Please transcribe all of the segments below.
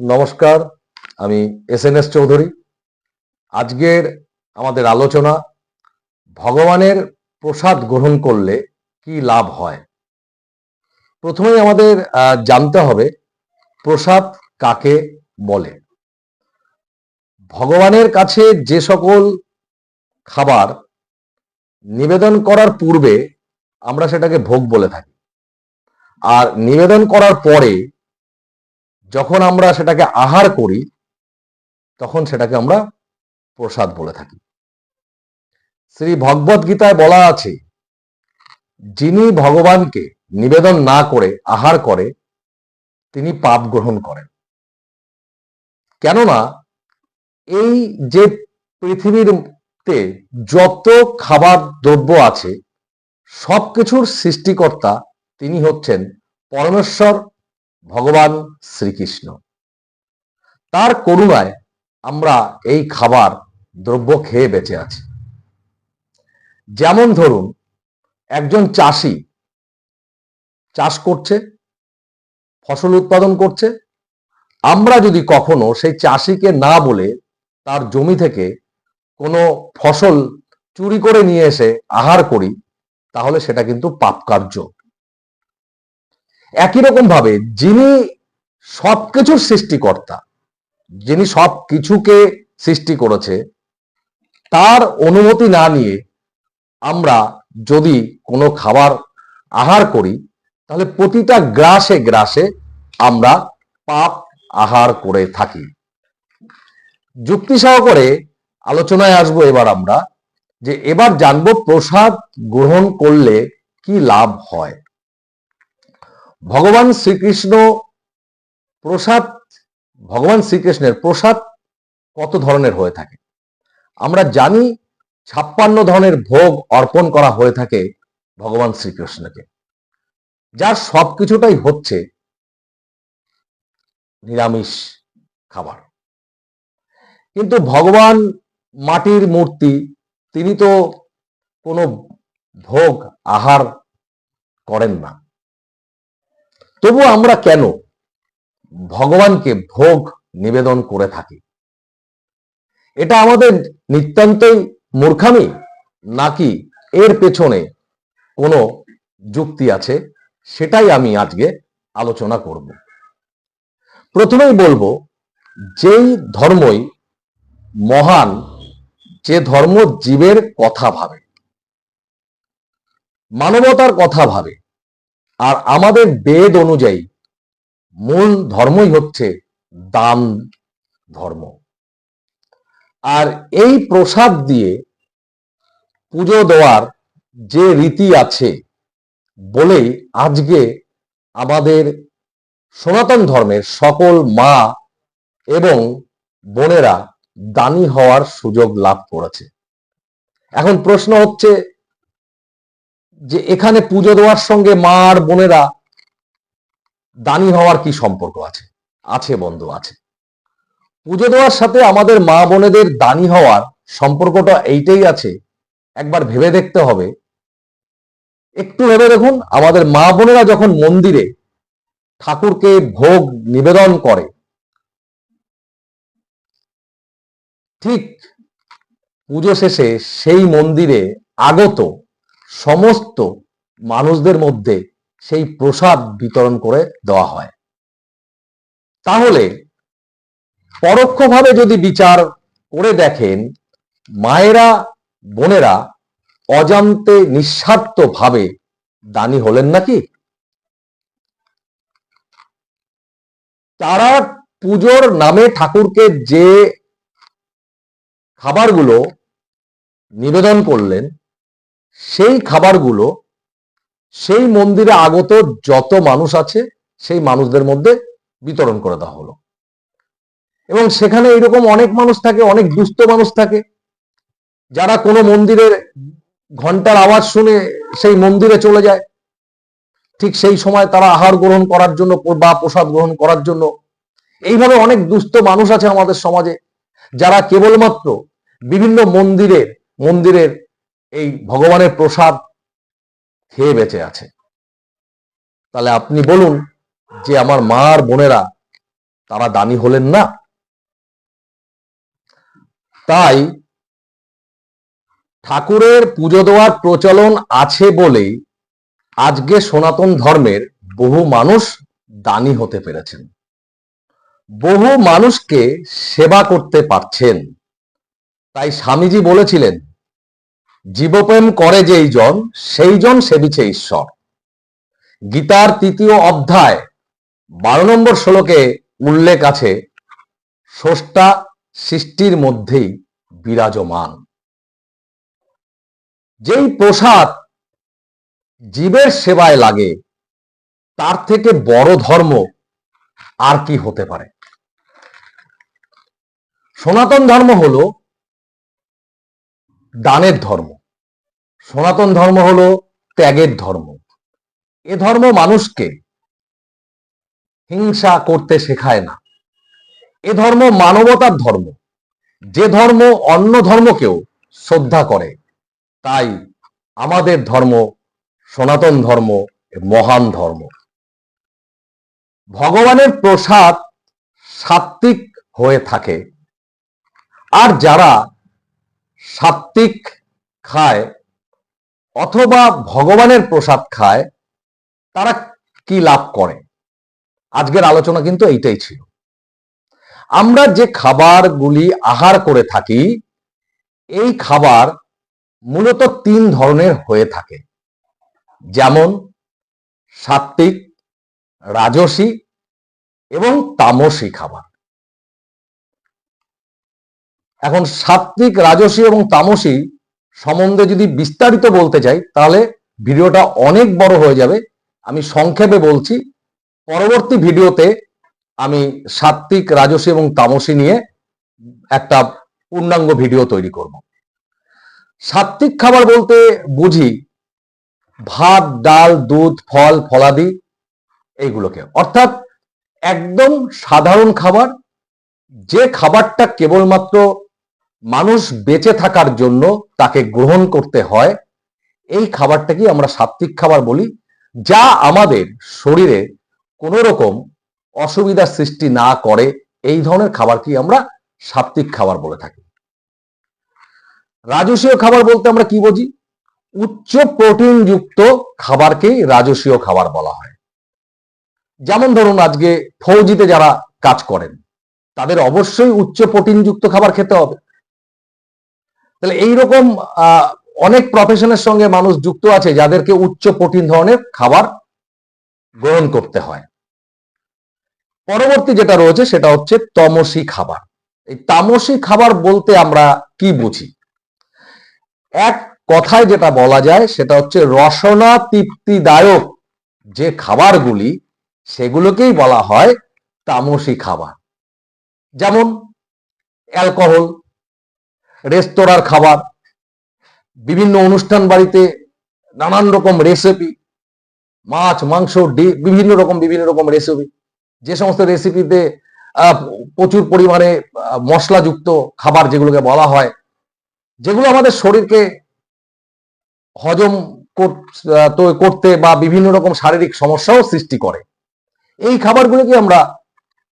নমস্কার, আমি S N S Chowdhury. আজকের আমাদের আলোচনা, ভগবানের প্রসাদ গ্রহণ করলে কি লাভ হয়? প্রথমেই আমাদের জানতে হবে প্রসাদ কাকে বলে। ভগবানের কাছে যে সকল খাবার নিবেদন করার পূর্বে আমরা সেটাকে ভোগ বলে থাকি। আর নিবেদন করার পরে যখন আমরা সেটাকে আহার করি, তখন সেটাকে আমরা প্রসাদ বলে থাকি। শ্রী ভগবত গীতায় বলা আছে, যিনি ভগবানকে নিবেদন না করে আহার করে, তিনি পাপ গ্রহণ করেন। কেননা, এই যে পৃথিবীরতে যত খাবার দ্রব্য আছে, সবকিছুর সৃষ্টিকর্তা তিনি হচ্ছেন পরমেশ্বর ভগবান শ্রীকৃষ্ণ। তার করুণায় আমরা এই খাবার দ্রব্য খেয়ে বেঁচে আছি। যেমন ধরুন, একজন চাষি চাষ করছে, ফসল উৎপাদন করছে। আমরা যদি কখনো সেই চাষিকে না বলে তার জমি থেকে কোনো ফসল চুরি করে নিয়ে এসে আহার করি, তাহলে সেটা কিন্তু পাপ কার্য একই রকম ভাবে যিনি সবকিছুর সৃষ্টিকর্তা, যিনি সব কিছুকে সৃষ্টি করেছে, তার অনুমতি না নিয়ে আমরা যদি কোনো খাবার আহার করি, তাহলে প্রতিটা গ্রাসে গ্রাসে আমরা পাপ আহার করে থাকি। যুক্তি সহকারে আলোচনায় আসব এবার আমরা যে এবার জানব প্রসাদ গ্রহণ করলে কি লাভ হয়। ভগবান শ্রীকৃষ্ণ প্রসাদ, ভগবান শ্রীকৃষ্ণের প্রসাদ কত ধরনের হয়ে থাকে? আমরা জানি ছাপ্পান্ন ধরনের ভোগ অর্পণ করা হয়ে থাকে ভগবান শ্রীকৃষ্ণকে। যার সবকিছুটাই হচ্ছে নিরামিষ খাবার। কিন্তু ভগবান মাটির মূর্তি, তিনি তো কোনো ভোগ আহার করেন না। তবু আমরা কেন ভগবানকে ভোগ নিবেদন করে থাকি? এটা আমাদের নিতান্তই মূর্খামি, নাকি এর পেছনে কোনো যুক্তি আছে? সেটাই আমি আজকে আলোচনা করব। প্রথমেই বলব, যেই ধর্মই মহান, যে ধর্ম জীবের কথা ভাবে, মানবতার কথা ভাবে আর আমাদের বেদ অনুযায়ী মূল ধর্মই হচ্ছে দান ধর্ম। আর এই প্রসাদ দিয়ে পুজো দেওয়ার যে রীতি আছে বলেই আজকে আমাদের সনাতন ধর্মের সকল মা এবং বোনেরা দানী হওয়ার সুযোগ লাভ করেছে। এখন প্রশ্ন হচ্ছে যে এখানে পুজো দেওয়ার সঙ্গে মা আর বোনেরা দানি হওয়ার কি সম্পর্ক আছে? আছে বন্ধু, আছে। পুজো দেওয়ার সাথে আমাদের মা বোনেদের দানি হওয়ার সম্পর্কটা এইটাই আছে। একবার ভেবে দেখতে হবে। একটু ভেবে দেখুন, আমাদের মা বোনেরা যখন মন্দিরে ঠাকুরকে ভোগ নিবেদন করে, ঠিক পুজো শেষে সেই মন্দিরে আগত সমস্ত মানুষদের মধ্যে সেই প্রসাদ বিতরণ করে দেওয়া হয়। তাহলে পরোক্ষভাবে যদি বিচার করে দেখেন, মায়েরা, বোনেরা অজান্তে নিঃস্বার্থ ভাবে দানী হলেন নাকি? তারা পুজোর নামে ঠাকুরকে যে খাবারগুলো নিবেদন করলেন সেই খাবারগুলো, সেই মন্দিরে আগত যত মানুষ আছে, সেই মানুষদের মধ্যে বিতরণ করে দেওয়া হলো। এবং সেখানে এরকম অনেক মানুষ থাকে, অনেক দুস্থ মানুষ থাকে, যারা কোনো মন্দিরের ঘণ্টার আওয়াজ শুনে সেই মন্দিরে চলে যায়। ঠিক সেই সময় তারা আহার গ্রহণ করার জন্য বা প্রসাদ গ্রহণ করার জন্য। এইভাবে অনেক দুস্থ মানুষ আছে আমাদের সমাজে, যারা কেবলমাত্র বিভিন্ন মন্দিরের মন্দিরের এই ভগবানের প্রসাদ খেয়ে বেঁচে আছে। তাহলে আপনি বলুন যে আমার মা আর বোনেরা তারা দানি হলেন না? তাই ঠাকুরের পুজো দেওয়ার প্রচলন আছে বলেই আজকে সনাতন ধর্মের বহু মানুষ দানি হতে পেরেছেন। বহু মানুষকে সেবা করতে পারছেন। তাই স্বামীজি বলেছিলেন জীবপ্রেম করে যেই জন, সেই জন সেবিছে ঈশ্বর। গীতার তৃতীয় অধ্যায়, বারো নম্বর শ্লোকে উল্লেখ আছে, স্রষ্টা সৃষ্টির মধ্যেই বিরাজমান। যেই প্রসাদ জীবের সেবায় লাগে, তার থেকে বড় ধর্ম আর কি হতে পারে? সনাতন ধর্ম হলো দানের ধর্ম। সনাতন ধর্ম হলো ত্যাগের ধর্ম। এ ধর্ম মানুষকে হিংসা করতে শেখায় না। এ ধর্ম মানবতার ধর্ম। যে ধর্ম অন্য ধর্মকেও শ্রদ্ধা করে, তাই আমাদের ধর্ম সনাতন ধর্ম, মহান ধর্ম। ভগবানের প্রসাদ সাত্বিক হয়ে থাকে। আর যারা সাত্বিক খায় অথবা ভগবানের প্রসাদ খায়, তারা কি লাভ করে? আজকের আলোচনা কিন্তু এইটাই ছিল। আমরা যে খাবারগুলি আহার করে থাকি, এই খাবার মূলত তিন ধরনের হয়ে থাকে। যেমন সাত্বিক রাজসী এবং তামসী খাবার। এখন সাত্বিক রাজসী এবং তামসী সম্বন্ধে যদি বিস্তারিত বলতে চাই তাহলে ভিডিওটা অনেক বড় হয়ে যাবে। আমি সংক্ষেপে বলছি, পরবর্তী ভিডিওতে আমি সাত্বিক রাজসী এবং তামসী নিয়ে একটা পূর্ণাঙ্গ ভিডিও তৈরি করব। সাত্বিক খাবার বলতে বুঝি ভাত, ডাল, দুধ, ফল, ফলাদি, এইগুলোকে। অর্থাৎ একদম সাধারণ খাবার, যে খাবারটা কেবলমাত্র মানুষ বেঁচে থাকার জন্য তাকে গ্রহণ করতে হয়। এই খাবারটাকেই আমরা সাত্বিক খাবার বলি, যা আমাদের শরীরে কোনো রকম অসুবিধার সৃষ্টি না করে। এই ধরনের খাবারকেই আমরা সাত্বিক খাবার বলে থাকি। রাজসীয় খাবার বলতে আমরা কি বুঝি? উচ্চ প্রোটিন যুক্ত খাবারকেই রাজসীয় খাবার বলা হয়। যেমন ধরুন, আজকে ফৌজিতে যারা কাজ করেন, তাদের অবশ্যই উচ্চ প্রোটিন যুক্ত খাবার খেতে হবে। তাহলে এইরকম অনেক প্রফেশনের সঙ্গে মানুষ যুক্ত আছে যাদেরকে উচ্চ প্রোটিন ধরনের খাবার গ্রহণ করতে হয়। পরবর্তী যেটা রয়েছে সেটা হচ্ছে তমসী খাবার। এই তামসী খাবার বলতে আমরা কি বুঝি? এক কথায় যেটা বলা যায় সেটা হচ্ছে রসনা তৃপ্তিদায়ক যে খাবারগুলি, সেগুলোকেই বলা হয় তামসী খাবার। যেমন অ্যালকোহল রেস্তোরাঁর খাবার, বিভিন্ন অনুষ্ঠান বাড়িতে নানান রকম রেসিপি মাছ, মাংস ডি- বিভিন্ন রকম বিভিন্ন রকম রেসিপি যে সমস্ত রেসিপিতে প্রচুর পরিমাণে মশলাযুক্ত খাবার যেগুলোকে বলা হয়, যেগুলো আমাদের শরীরকে হজম করতে বা বিভিন্ন রকম শারীরিক সমস্যাও সৃষ্টি করে। এই খাবারগুলোকে আমরা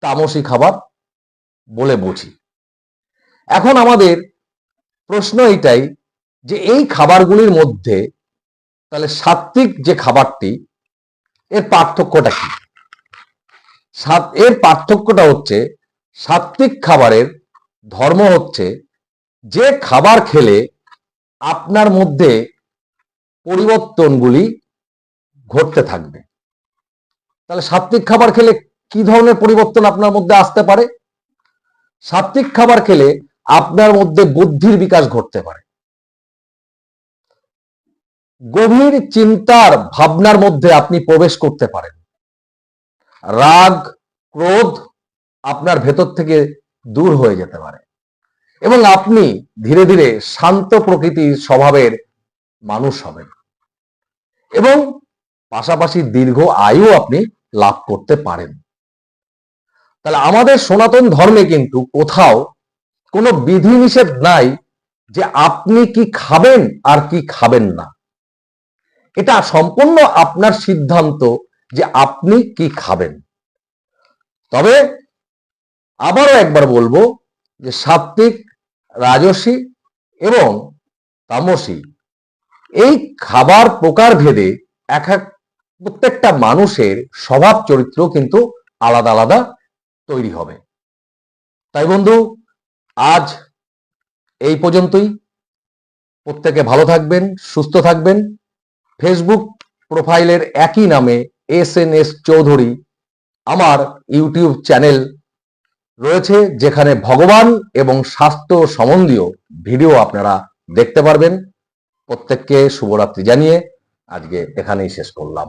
তামসী খাবার বলে বুঝি। এখন আমাদের প্রশ্ন এটাই যে এই খাবারগুলির মধ্যে তাহলে সাত্বিক যে খাবারটি, এর পার্থক্যটা কি? সাত- এর পার্থক্যটা হচ্ছে সাত্বিক খাবারের ধর্ম হচ্ছে যে খাবার খেলে আপনার মধ্যে পরিবর্তনগুলি ঘটতে থাকবে। তাহলে সাত্বিক খাবার খেলে কি ধরনের পরিবর্তন আপনার মধ্যে আসতে পারে? সাত্বিক খাবার খেলে আপনার মধ্যে বুদ্ধির বিকাশ ঘটতে পারে। গভীর চিন্তার ভাবনার মধ্যে আপনি প্রবেশ করতে পারেন। রাগ, ক্রোধ আপনার ভেতর থেকে দূর হয়ে যেতে পারে এবং আপনি ধীরে ধীরে শান্ত প্রকৃতির স্বভাবের মানুষ হবেন এবং পাশাপাশি দীর্ঘ আয়ু আপনি লাভ করতে পারেন। তাহলে আমাদের সনাতন ধর্মে কিন্তু কোথাও কোনো বিধিনিষেধ নাই যে আপনি কি খাবেন আর কি খাবেন না। এটা সম্পূর্ণ আপনার সিদ্ধান্ত যে আপনি কি খাবেন। তবে আবারও একবার বলব যে সাত্বিক রাজসী এবং তামসী এই খাবার প্রকার ভেদে এক এক প্রত্যেকটা মানুষের স্বভাব চরিত্র কিন্তু আলাদা আলাদা তৈরি হবে। তাই বন্ধু আজ এই পর্যন্তই। প্রত্যেকে ভালো থাকবেন, সুস্থ থাকবেন। ফেসবুক প্রোফাইলের একই নামে এস এন এস চৌধুরী আমার ইউটিউব চ্যানেল রয়েছে, যেখানে ভগবান এবং স্বাস্থ্য সম্বন্ধীয় ভিডিও আপনারা দেখতে পারবেন। প্রত্যেককে শুভরাত্রি জানিয়ে আজকে এখানেই শেষ করলাম।